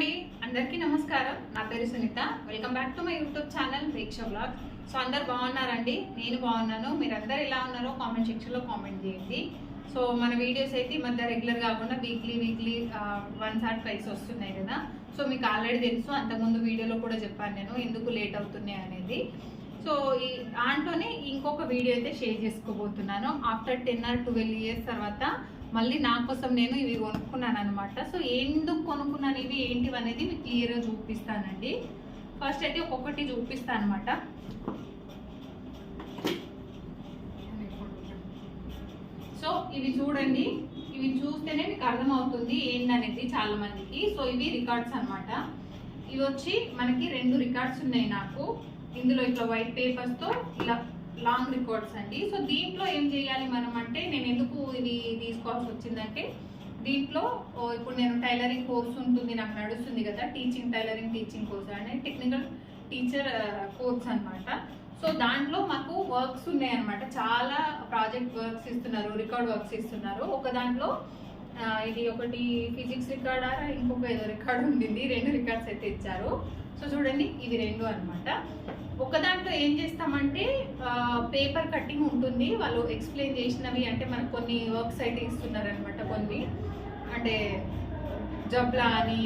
అండి. అందరికీ నమస్కారం. నా పేరు Sunitha. Welcome back to my YouTube channel Deeksha blog so అందరు బాగున్నారండి? నేను బాగున్నాను. మీరందరు ఎలా ఉన్నారో కామెంట్ సెక్షన్లో కామెంట్ చేయండి. సో మన వీడియోస్ అయితే ఈ మధ్య రెగ్యులర్ కాకుండా weekly weekly once or twice వస్తున్నాయి కదా. సో మీకు ఆల్రెడీ తెలుసు. అంతకుముందు వీడియోలో కూడా చెప్పాను నేను. ఎందుకు లేట్ అవుతున్నాయి అనేది. సో ఈ దాంట్లోనే ఇంకొక వీడియో అయితే షేర్ చేసుకోబోతున్నాను. After ten or twelve years తర్వాత మళ్ళీ నా కోసం నేను ఇవి కొనుక్కున్నాను అనమాట సో ఎందుకు కొనుక్కున్నాను ఇవి ఏంటివి అనేది మీకు క్లియర్గా చూపిస్తానండి. ఫస్ట్ అయితే ఒక్కొక్కటి చూపిస్తాను అనమాట సో ఇవి చూడండి. ఇవి చూస్తేనే మీకు అర్థమవుతుంది ఏంటనేది చాలా మందికి సో ఇవి రికార్డ్స్ అనమాట. ఇవి వచ్చి మనకి రెండు రికార్డ్స్ ఉన్నాయి నాకు. ఇందులో ఇట్లా వైట్ పేపర్స్తో ఇలా లాంగ్ రికార్డ్స్ అండి. సో దీంట్లో ఏం చేయాలి మనం అంటే నేను ఎందుకు ఇది తీసుకోవాల్సి వచ్చిందంటే దీంట్లో ఇప్పుడు నేను టైలరింగ్ కోర్స్ ఉంటుంది నాకు నడుస్తుంది కదా టీచింగ్ టైలరింగ్ టీచింగ్ కోర్స్ అనే టెక్నికల్ టీచర్ కోర్స్ అన్నమాట. సో దాంట్లో మాకు వర్క్స్ ఉన్నాయి అనమాట చాలా ప్రాజెక్ట్ వర్క్స్ ఇస్తున్నారు రికార్డ్ వర్క్స్ ఇస్తున్నారు. ఒక దాంట్లో ఇది ఒకటి ఫిజిక్స్ రికార్డ్ ఇంకొక ఏదో రికార్డ్ ఉండింది. రెండు రికార్డ్స్ అయితే ఇచ్చారు. సో చూడండి ఇవి రెండు అనమాట ఒక దాంట్లో ఏం చేస్తామంటే పేపర్ కటింగ్ ఉంటుంది. వాళ్ళు ఎక్స్ప్లెయిన్ చేసినవి అంటే మనకు కొన్ని వర్క్స్ అయితే ఇస్తున్నారు అనమాట కొన్ని. అంటే జబ్లా అని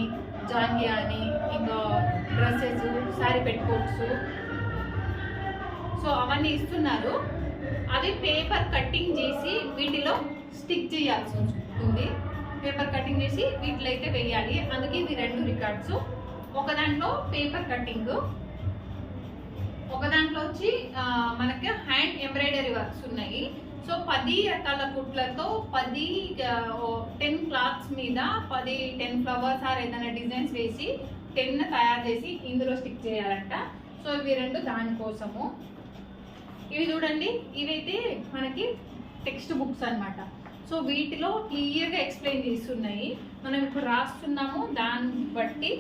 జాంగియా అని ఇంకా డ్రెస్సెస్ శారీ పెట్టుకోవచ్చు సో అవన్నీ ఇస్తున్నారు. అవి పేపర్ కటింగ్ చేసి వీటిలో స్టిక్ చేయాల్సి ఉంటుంది. పేపర్ కటింగ్ చేసి వీటిలో అయితే వేయాలి. అందుకే ఇవి రెండు రికార్డ్స్ ఒక దాంట్లో పేపర్ కటింగ్ ఒక దాంట్లో వచ్చి మనకి హ్యాండ్ ఎంబ్రాయిడరీ వర్క్స్ ఉన్నాయి. సో పది రకాల కుట్లతో పది టెన్ క్లాత్స్ మీద పది టెన్ ఫ్లవర్స్ ఆర్ ఏదైనా డిజైన్స్ వేసి టెన్ తయారు చేసి ఇందులో స్టిక్ చేయాలంట. సో ఇవి రెండు దానికోసము ఇవి చూడండి ఇవైతే మనకి టెక్స్ట్ బుక్స్ అనమాట సో వీటిలో క్లియర్గా ఎక్స్ప్లెయిన్ చేస్తున్నాయి. మనం ఇప్పుడు రాస్తున్నాము దాన్ని బట్టి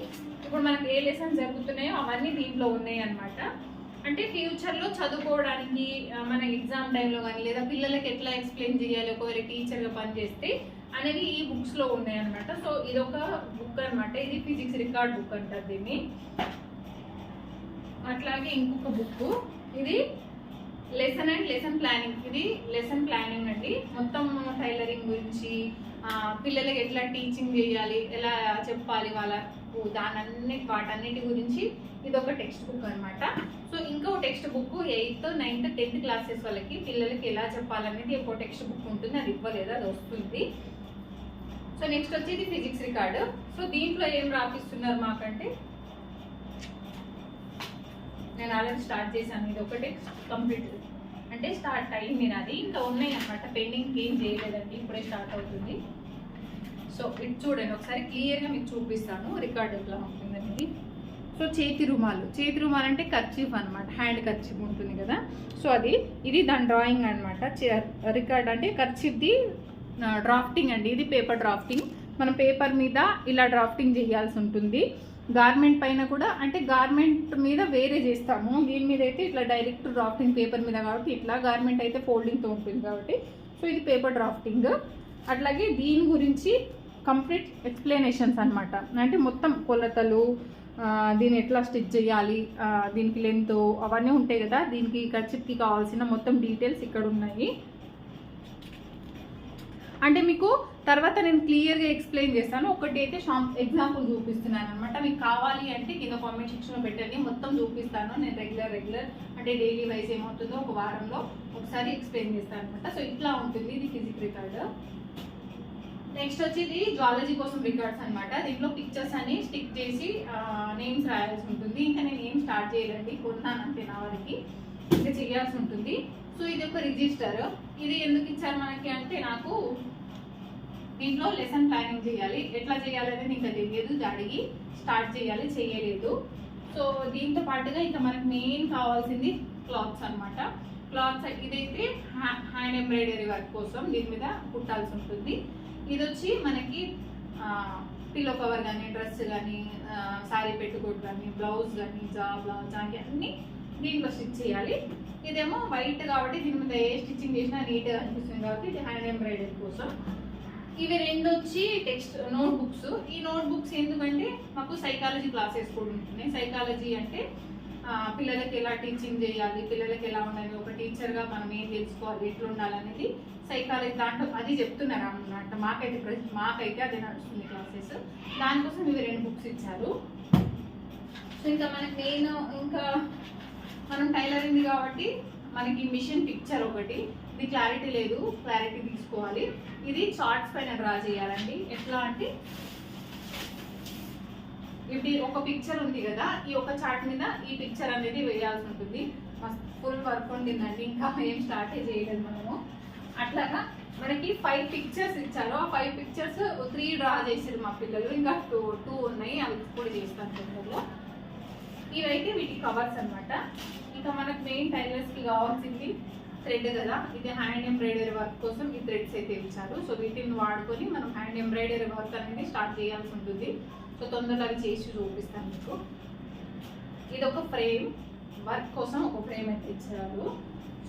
ఇప్పుడు మనకి ఏ లెసన్స్ జరుగుతున్నాయో అవన్నీ దీంట్లో ఉన్నాయి అనమాట అంటే ఫ్యూచర్లో చదువుకోవడానికి మన ఎగ్జామ్ టైంలో కానీ లేదా పిల్లలకి ఎట్లా ఎక్స్ప్లెయిన్ చేయాలి ఒకవేళ టీచర్గా పనిచేస్తే అనేవి ఈ బుక్స్లో ఉన్నాయి అనమాట సో ఇది ఒక బుక్ అన్నమాట. ఇది ఫిజిక్స్ రికార్డ్ బుక్ అంటారు దీన్ని. అట్లాగే ఇంకొక బుక్ ఇది లెసన్ అండ్ లెసన్ ప్లానింగ్ ఇది. లెసన్ ప్లానింగ్ అండి. మొత్తం టైలరింగ్ గురించి పిల్లలకి ఎట్లా టీచింగ్ చేయాలి ఎలా చెప్పాలి వాళ్ళకు దానన్ని వాటన్నిటి గురించి ఇది ఒక టెక్స్ట్ బుక్ అనమాట సో ఇంకో text book eighth ninth tenth classes వాళ్ళకి పిల్లలకి ఎలా చెప్పాలనేది ఒక టెక్స్ట్ బుక్ ఉంటుంది. అది ఇవ్వలేదు అది వస్తుంది. సో నెక్స్ట్ వచ్చేది ఫిజిక్స్ రికార్డు సో దీంట్లో ఏం రాపిస్తున్నారు మాకంటే? నేను ఆల్రెడీ స్టార్ట్ చేశాను. ఇది ఒకటి కంప్లీట్ అంటే స్టార్ట్ అయ్యింది నాది. ఇంకా ఉన్నాయి అనమాట పెయింటింగ్ ఏం చేయలేదండి. ఇప్పుడే స్టార్ట్ అవుతుంది. సో ఇది చూడండి. ఒకసారి క్లియర్గా మీకు చూపిస్తాను. రికార్డ్ ఎట్లా ఉంటుంది అనేది. సో చేతి రుమాలు. చేతి రుమాలు అంటే కర్చీఫ్ అనమాట హ్యాండ్ కర్చీఫ్ ఉంటుంది కదా. సో అది ఇది దాని డ్రాయింగ్ అనమాట రికార్డ్ అంటే ఖర్చీఫ్ది డ్రాఫ్టింగ్ అండి. ఇది పేపర్ డ్రాఫ్టింగ్ మనం పేపర్ మీద ఇలా డ్రాఫ్టింగ్ చేయాల్సి ఉంటుంది. గార్మెంట్ పైన కూడా అంటే గార్మెంట్ మీద వేరే చేస్తాము. దీని మీద అయితే ఇట్లా డైరెక్ట్ డ్రాఫ్టింగ్ పేపర్ మీద కాబట్టి ఇట్లా గార్మెంట్ అయితే ఫోల్డింగ్తో ఉంటుంది కాబట్టి. సో ఇది పేపర్ డ్రాఫ్టింగ్ అట్లాగే దీని గురించి కంప్లీట్ ఎక్స్ప్లెనేషన్స్ అనమాట అంటే మొత్తం కొలతలు దీన్ని ఎట్లా స్టిచ్ చేయాలి దీనికి లెంత్ అవన్నీ ఉంటాయి కదా. దీనికి ఖర్చుకి కావాల్సిన మొత్తం డీటెయిల్స్ ఇక్కడ ఉన్నాయి. అంటే మీకు తర్వాత నేను క్లియర్గా ఎక్స్ప్లెయిన్ చేస్తాను. ఒకటి అయితే షాంప్ ఎగ్జాంపుల్ చూపిస్తున్నాను అనమాట మీకు కావాలి అంటే కింద కామెంట్ సెక్షన్లో పెట్టండి. మొత్తం చూపిస్తాను. నేను రెగ్యులర్ రెగ్యులర్ అంటే డైలీ వైజ్ ఏమవుతుందో ఒక వారంలో ఒకసారి ఎక్స్ప్లెయిన్ చేస్తాను అనమాట సో ఇట్లా ఉంటుంది. ఇది ఫిజిక్ రికార్డ్ నెక్స్ట్ వచ్చి ఇది జువాలజీ కోసం రికార్డ్స్ అనమాట దీంట్లో పిక్చర్స్ అని స్టిక్ చేసి నేమ్స్ రాయాల్సి ఉంటుంది. ఇంకా నేను ఏం స్టార్ట్ చేయలేండి కొన్నాను అంతే నా వారికి. ఇంకా చేయాల్సి ఉంటుంది. సో ఇది ఒక రిజిస్టర్ ఇది ఎందుకు ఇచ్చారు మనకి అంటే నాకు దీంట్లో లెసన్ ప్లానింగ్ చేయాలి. ఎట్లా చేయాలనేది ఇంకా తెలియదు. అడిగి స్టార్ట్ చేయాలి. చేయలేదు. సో దీంతో పాటుగా ఇంకా మనకి మెయిన్ కావాల్సింది క్లాత్స్ అన్నమాట. క్లాత్స్ ఇదైతే హ్యాండ్ ఎంబ్రాయిడరీ వర్క్ కోసం దీని మీద కుట్టాల్సి ఉంటుంది. ఇది వచ్చి మనకి పిల్లో కవర్ కానీ డ్రెస్ కానీ శారీ పెట్టుకోట్ కానీ బ్లౌజ్ కానీ జా బ్లౌజ్ జాకి అన్ని దీంట్లో స్టిచ్ చేయాలి. ఇదేమో వైట్ కాబట్టి దీని మీద ఏ స్టిచ్చింగ్ చేసినా నీట్గా అనిపిస్తుంది కాబట్టి ఇది హ్యాండ్ ఎంబ్రాయిడరీ కోసం ఇవి రెండు వచ్చి టెక్స్ట్ నోట్ బుక్స్ ఈ నోట్ బుక్స్ ఎందుకంటే మాకు సైకాలజీ క్లాసెస్ కూడా ఉంటున్నాయి. సైకాలజీ అంటే పిల్లలకి ఎలా టీచింగ్ చేయాలి పిల్లలకి ఎలా ఉండాలి ఒక టీచర్గా మనం ఏం తెలుసుకోవాలి ఎట్లా ఉండాలనేది సైకాలజీ దాంట్లో అది చెప్తున్నారు అన్నమాట. మాకైతే ప్రెస్ మాకైతే అది నడుస్తుంది క్లాసెస్ దానికోసం ఇవి రెండు బుక్స్ ఇచ్చారు. సో ఇంకా మనకి నేను ఇంకా మనం టైలరింగ్ కాబట్టి మనకి మిషన్ పిక్చర్ ఒకటి. ఇది క్లారిటీ లేదు క్లారిటీ తీసుకోవాలి. ఇది చార్ట్స్ పైన డ్రా చేయాలండి. ఎట్లా అంటే ఇది ఒక పిక్చర్ ఉంది కదా ఈ ఒక చార్ట్ మీద ఈ పిక్చర్ అనేది వేయాల్సి ఉంటుంది. ఫుల్ వర్క్ ఉండిందండి ఇంకా ఏం స్టార్ట్ చేయలేదు మనము. అట్లాగా మనకి ఫైవ్ పిక్చర్స్ ఇచ్చారు. ఆ ఫైవ్ పిక్చర్స్ త్రీ డ్రా చేసారు మా పిల్లలు. ఇంకా టూ టూ ఉన్నాయి అవి కూడా చేస్తాను తొందరలో. ఇవైతే వీటి కవర్స్ అనమాట ఇంకా మనకు మెయిన్ టైలర్స్కి కావాల్సింది థ్రెడ్ కదా? ఇది హ్యాండ్ ఎంబ్రాయిడరీ వర్క్ కోసం ఈ థ్రెడ్స్ అయితే ఇచ్చారు. సో వీటిని వాడుకొని మనం హ్యాండ్ ఎంబ్రాయిడరీ వర్క్ అనేది స్టార్ట్ చేయాల్సి ఉంటుంది. సో తొందరగా అవి చేసి చూపిస్తాను మీకు. ఇది ఒక ఫ్రేమ్. వర్క్ కోసం ఒక ఫ్రేమ్ అయితే ఇచ్చారు.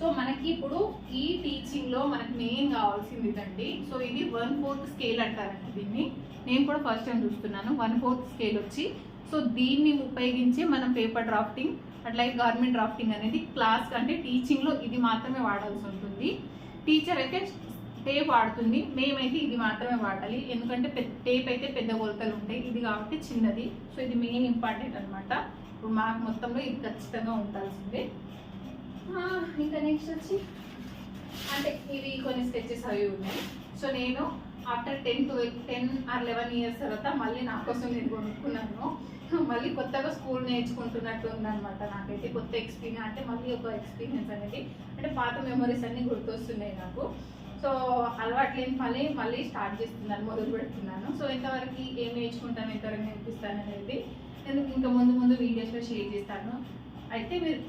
సో మనకి ఇప్పుడు ఈ టీచింగ్లో మనకి మెయిన్ కావాల్సింది ఇదండి. సో ఇది వన్ ఫోర్త్ స్కేల్ అంటారండి దీన్ని. నేను కూడా ఫస్ట్ టైం చూస్తున్నాను. వన్ ఫోర్త్ స్కేల్ వచ్చి. సో దీన్ని ఉపయోగించి మనం పేపర్ డ్రాఫ్టింగ్ అట్లాగే గవర్నమెంట్ డ్రాఫ్టింగ్ అనేది క్లాస్ అంటే టీచింగ్లో ఇది మాత్రమే వాడాల్సి ఉంటుంది. టీచర్ అయితే టేప్ వాడుతుంది. మేమైతే ఇది మాత్రమే వాడాలి. ఎందుకంటే పెద్ద టేప్ అయితే పెద్ద కొలతలు ఉంటాయి. ఇది కాబట్టి చిన్నది. సో ఇది మెయిన్ ఇంపార్టెంట్ అనమాట ఇప్పుడు మాకు మొత్తంలో ఇది ఖచ్చితంగా ఉండాల్సిందే. ఇంకా నెక్స్ట్ వచ్చి అంటే ఇవి కొన్ని స్కెచెస్ అవి ఉన్నాయి. సో నేను after ten twelve ten or eleven years తర్వాత మళ్ళీ నా కోసం నేను కొనుక్కున్నాను. మళ్ళీ కొత్తగా స్కూల్ నేర్చుకుంటున్నట్టు ఉందనమాట నాకైతే కొత్త ఎక్స్పీరియన్స్ అంటే మళ్ళీ ఒక ఎక్స్పీరియన్స్ అనేది అంటే పాత మెమరీస్ అన్ని గుర్తొస్తున్నాయి నాకు. సో అలవాటు లేని మళ్ళీ మళ్ళీ స్టార్ట్ చేస్తున్నాను మొదలు పెడుతున్నాను. సో ఎంతవరకు ఏం నేర్చుకుంటాను ఎంతవరకు నేర్పిస్తాను అనేది నేను ఇంకా ముందు ముందు వీడియోస్లో షేర్ చేస్తాను. అయితే మీరు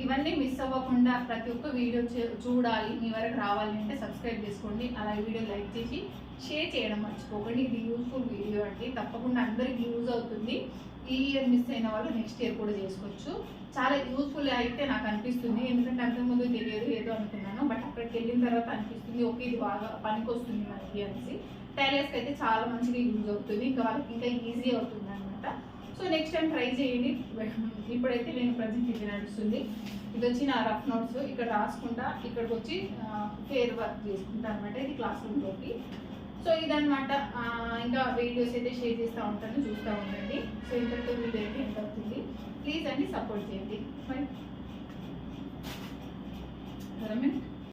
ఇవన్నీ మిస్ అవ్వకుండా ప్రతి ఒక్క వీడియో చూ- చూడాలి మీ వరకు రావాలి అంటే సబ్స్క్రైబ్ చేసుకోండి. అలా వీడియో లైక్ చేసి షేర్ చేయడం మర్చిపోకండి. ఇది యూస్ఫుల్ వీడియో అండి. తప్పకుండా అందరికి యూజ్ అవుతుంది. ఈ ఇయర్ మిస్ అయిన వాళ్ళు నెక్స్ట్ ఇయర్ కూడా చేసుకోవచ్చు. చాలా యూస్ఫుల్ అయితే నాకు అనిపిస్తుంది. ఎందుకంటే అంతకుముందు తెలియదు ఏదో అనుకున్నాను. బట్ అక్కడికి వెళ్ళిన తర్వాత అనిపిస్తుంది ఓకే ఇది బాగా పనికి వస్తుంది మనకి అనేసి. టైలర్స్కి అయితే చాలా మంచిగా యూజ్ అవుతుంది. ఇంకా వాళ్ళకి ఇంకా ఈజీ అవుతుంది అనమాట సో నెక్స్ట్ టైం ట్రై చేయండి. ఇప్పుడైతే నేను ప్రజెంట్ ఇది నడుస్తుంది. ఇది వచ్చి నా రఫ్ నోట్స్ ఇక్కడ రాసుకుంటా ఇక్కడికి వచ్చి ఫేర్ వర్క్ చేసుకుంటా అనమాట ఇది క్లాస్ రూమ్లోకి సో ఇదనమాట ఇంకా వీడియోస్ అయితే షేర్ చేస్తూ ఉంటాను. చూస్తూ ఉండండి. సో ఇంతటితో వీడియో అయితే ఎంత అవుతుంది. ప్లీజ్ అండి సపోర్ట్ చేయండి. బై